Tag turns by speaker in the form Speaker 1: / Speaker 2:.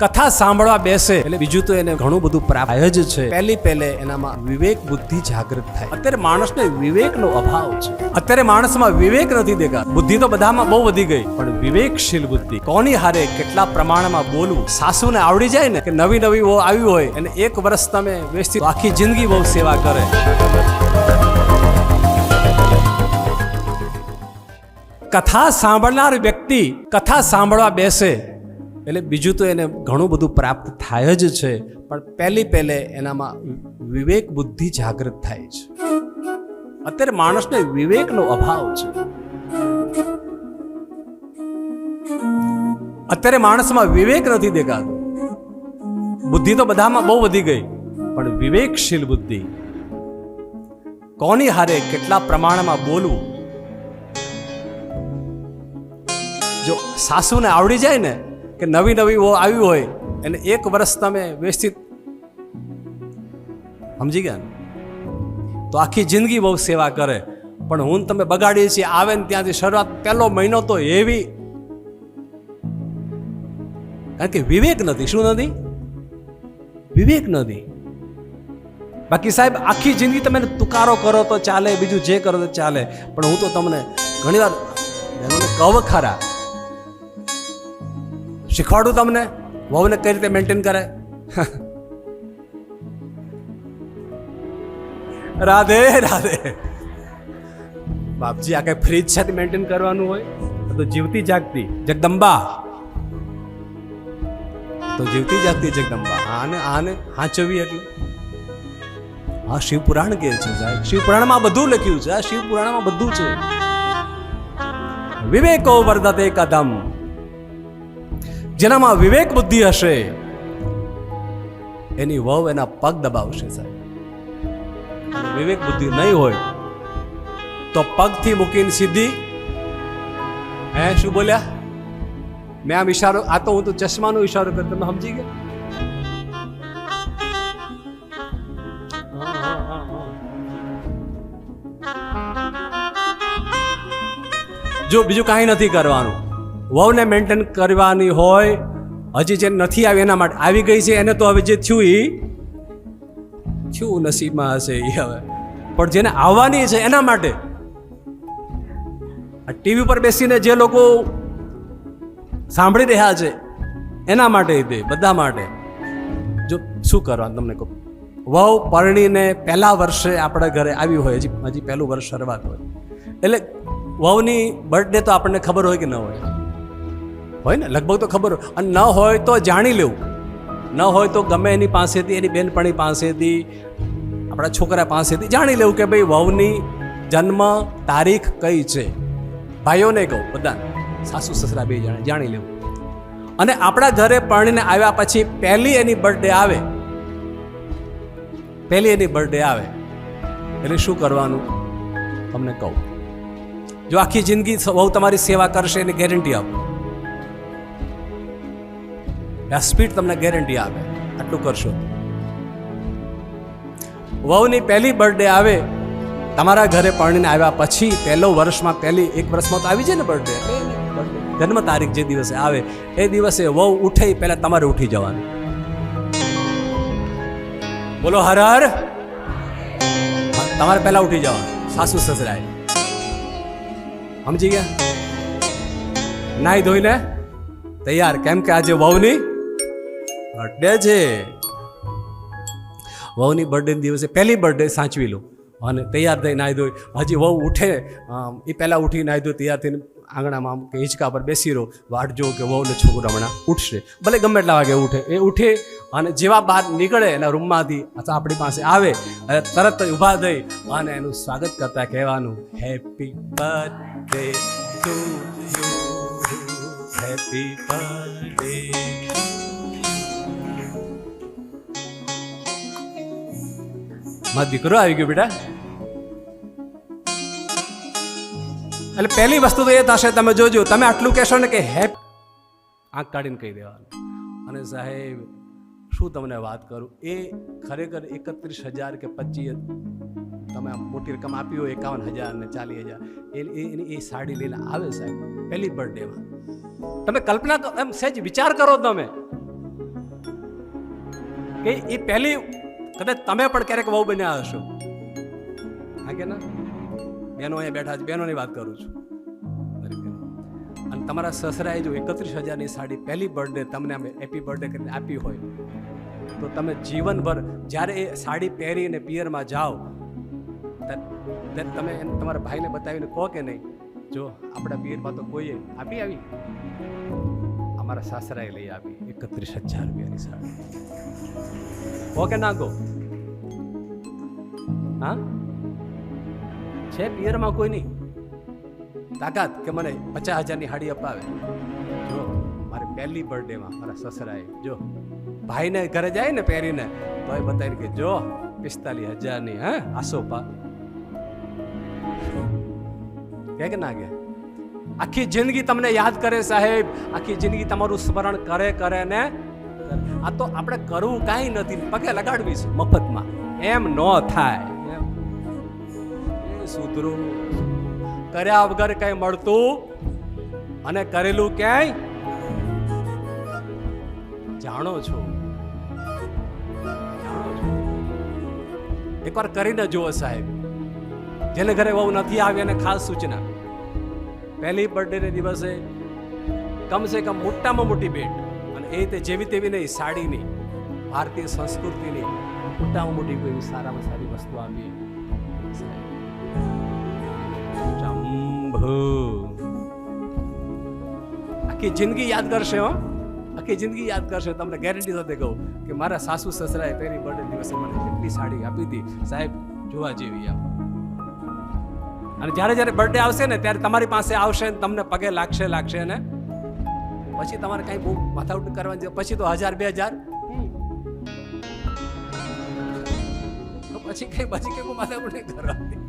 Speaker 1: કથા સાંભળવા બેસે. એટલે બીજું તો એને ઘણું બધું પ્રાપ્ત જ છે. પહેલી પહેલે એનામાં વિવેક બુદ્ધિ જાગૃત થાય. અત્યારે માણસને વિવેકનો અભાવ છે. અત્યારે માણસમાં વિવેક નથી દેખાતો. બુદ્ધિ તો બધામાં બહુ વધી ગઈ. પણ વિવેકશીલ બુદ્ધિ કોની હારે કેટલા પ્રમાણમાં બોલવું? સાસુને આવડી જાય ને કે નવી નવી આવી હોય અને એક વર્ષ તમે વેચતી તો આખી જિંદગી બહુ સેવા કરે. કથા સાંભળનાર વ્યક્તિ કથા સાંભળવા બેસે. એટલે બીજું તો એને ઘણું બધું પ્રાપ્ત થાય જ છે, પણ પહેલી પહેલે એનામાં વિવેક બુદ્ધિ જાગૃત થાય છે. અત્યારે માણસને વિવેકનો અભાવ છે. અત્યારે માણસમાં વિવેક નથી દેખાતો. બુદ્ધિ તો બધામાં બહુ વધી ગઈ, પણ વિવેકશીલ બુદ્ધિ. કોની હારે કેટલા પ્રમાણમાં બોલવું? જો સાસુને આવડી જાય ને કે નવી નવી આવી હોય એને એક વર્ષ તમે વ્યવસ્થિત સમજી ગયા ને? તો આખી જિંદગી બહુ સેવા કરે. પણ હું તમે બગાડીએ છીએ, આવે ને ત્યાંથી શરૂઆત પહેલો મહિનો તો એવી. કારણ કે વિવેક નથી, શું નથી? વિવેક નથી. બાકી સાહેબ, આખી જિંદગી તમે તુકારો કરો તો ચાલે, બીજું જે કરો તો ચાલે. પણ હું તો તમને ઘણીવાર કહું ખરા શીખવાડું તમને? વહુને કઈ રીતે મેન્ટેન કરે? રાધે રાધે. બાપજી, આ કઈ ફ્રીજ સાથે મેન્ટેન કરવાનું હોય? તો જીવતી જાગતી, જગદંબા. તો જીવતી જાગતી, જગદંબા. આને આને હાચવી એટલે. હા શિવ પુરાણ કે છે સાહેબ? શિવ પુરાણમાં બધું લખ્યું છે. આ શિવપુરાણમાં બધું છે. વિવેકો વર્ધતે કદમ. જેનામાં વિવેક બુદ્ધિ હશે. એની વહુ એના પગ દબાવશે સાહેબ. વિવેક બુદ્ધિ નહીં હોય, તો પગથી મૂકીને સીધી, હે, શું બોલ્યા? મેં આમ ઈશારો, આ તો હું તો ચશ્માનો ઈશારો કરતો તમે સમજી ગયા. જો બીજું કાંઈ નથી કરવાનું. વહુને મેન્ટેન કરવાની હોય, હજી જે નથી આવી એના માટે આવી ગઈ છે, એને તો હવે જે થયું એ થયું નસીબમાં હશે એ હવે. પણ જેને આવવાની છે એના માટે આ ટીવી પર બેસીને જે લોકો સાંભળી રહ્યા છે, એના માટે તે બધા માટે. જો શું કરવાનું તમને કહું? વહુ પરણીને પહેલા વર્ષે આપણા ઘરે આવી હોય, હજી હજી પહેલું વર્ષ શરૂઆત હોય. એટલે વહુની બર્થડે તો આપણને ખબર હોય કે ન હોય. હોય ને? લગભગ તો ખબર અને ન હોય તો જાણી લેવું. ન હોય તો ગમે એની પાસેથી, એની બેનપણી પાસેથી, આપણા છોકરા પાસેથી જાણી લેવું કે ભાઈ વહુની જન્મ તારીખ કઈ છે. ભાઈઓને કહું બધા સાસુ સસરા બે જાણે જાણી લેવું. અને આપણા ઘરે પરણીને આવ્યા પછી પહેલી એની બર્થડે આવે. પહેલી એની બર્થડે આવે. એટલે શું કરવાનું? તમને કહું. જો આખી જિંદગી બહુ તમારી સેવા કરશે એની ગેરંટી આપો. આ સ્પીડ તમને ગેરંટી આવે આટલું કરશો વહુની પહેલી બર્થડે આવે, તમારા ઘરે પરણીને આવ્યા પછી પહેલો વર્ષમાં પહેલી એક વર્ષમાં તો આવી જાય ને બર્થડે જન્મ તારીખ જે દિવસે આવે, એ દિવસે વહુ ઉઠે, પહેલા તમારે ઉઠી જવાનું. બોલો, હર હર. તમારે પહેલા ઉઠી જવાનું. સાસુ સસરાએ. સમજી ગયા? નાઈ ધોઈને તૈયાર. કેમ કે આજે વહુની બર્થડે છે. વહુની બર્થડે દિવસે પહેલી બર્થડે સાચવી લો. અને તૈયાર થઈ નાહી ધોઈ હજી વહુ ઉઠે એ પહેલાં ઉઠી નાહી ધોઈ તૈયાર થઈને આંગણામાં કે હિંચકા પર બેસી રહો. વાટ જો કે વહુને છોકરો હમણાં ઉઠશે. ભલે ગમે એટલા વાગે ઉઠે. એ ઉઠે અને જેવા બહાર નીકળે એના રૂમમાંથી અથવા આપણી પાસે આવે, અને તરત ઊભા થઈ અને એનું સ્વાગત કરતા કહેવાનું happy birthday to you happy birthday મારો દીકરો આવી ગયો બેટા. એટલે પહેલી વસ્તુ તો એ થશે તમે જોજો, તમે આટલું કહેશો ને કે હેપ આંખ કાઢીને કહી દેવાનું. અને સાહેબ, શું તમને વાત કરું? એ ખરેખર એકત્રીસ હજાર કે પચીસ, તમે મોટી રકમ આપી હોય, એકાવન હજાર ને ચાલીસ હજાર. એ એની એ સાડી લઈને આવે સાહેબ, પહેલી બર્થડેમાં તમે કલ્પના એમ સહેજ વિચાર કરો તમે. કે એ પહેલી કદાચ તમે પણ ક્યારેક વહુ બન્યા હશો. હા કે ના? બહેનો અહીંયા બેઠા છે, બહેનોની વાત કરું છું. અને તમારા સસરાએ જો એકત્રીસ હજારની સાડી પહેલી બર્થડે તમને અમે હેપી બર્થડે કરીને આપી હોય, તો તમે જીવનભર જ્યારે એ સાડી પહેરીને પિયરમાં જાઓ ત્યારે તમે તમારા ભાઈને બતાવીને કહો કે નહીં, જો આપણા પિયરમાં તો કોઈએ આપી આવી? અમારા સાસરાએ લઈ આવી એકત્રીસ હજાર રૂપિયાની સાડી. કહો હા છે પિયરમાં કોઈ નહીં. તાકાત કે મને પચાસ હજારની હાડી અપાવે. જો, મારી પહેલી બર્થડેમાં મારા સસરાએ, જો, ભાઈને ઘરે જાય ને પહેરીને તો એ બતાવીને કે જો, પિસ્તાલીસ હજારની, હે, આસો પા. કે ના કે? આખી જિંદગી તમને યાદ કરે સાહેબ, આખી જિંદગી તમારું સ્મરણ કરે કરે ને આ તો આપણે કરવું કાંઈ નથી. પગે લગાડવી છે મફતમાં. એમ ન થાય. સુધરું. કર્યા વગર કઈ મળતું અને કરેલું ક્યાંય? જાણો છો. એકવાર કરીને જુઓ સાહેબ. જેને ઘરે બહુ નથી આવી એને ખાસ સૂચના. પહેલી બર્થડે દિવસે કમસે કમ મોટામાં મોટી ભેટ. અને એ રીતે જેવી તેવી નહીં સાડીની ભારતીય સંસ્કૃતિની મોટામાં મોટી કોઈ સારામાં સારી વસ્તુ આપી. આખી જિંદગી યાદ કરશે, હો. આખી જિંદગી યાદ કરશે. તમને ગેરંટી સાથે કહું કે મારા સાસુ સસરાએ પહેલી બર્થડે દિવસે મને કેટલી સાડી આપી હતી. સાહેબ, જોવા જેવી આપ. અને જ્યારે જ્યારે બર્થડે આવશે ને, ત્યારે તમારી પાસે આવશે ને તમને પગે લાગશે લાગશે ને? પછી તમારે કઈ બહુ માથાઉટ કરવાની પછી તો હજાર બે હજાર. પછી કઈ પછી કઈ માથાઉટ નહીં કરવાની.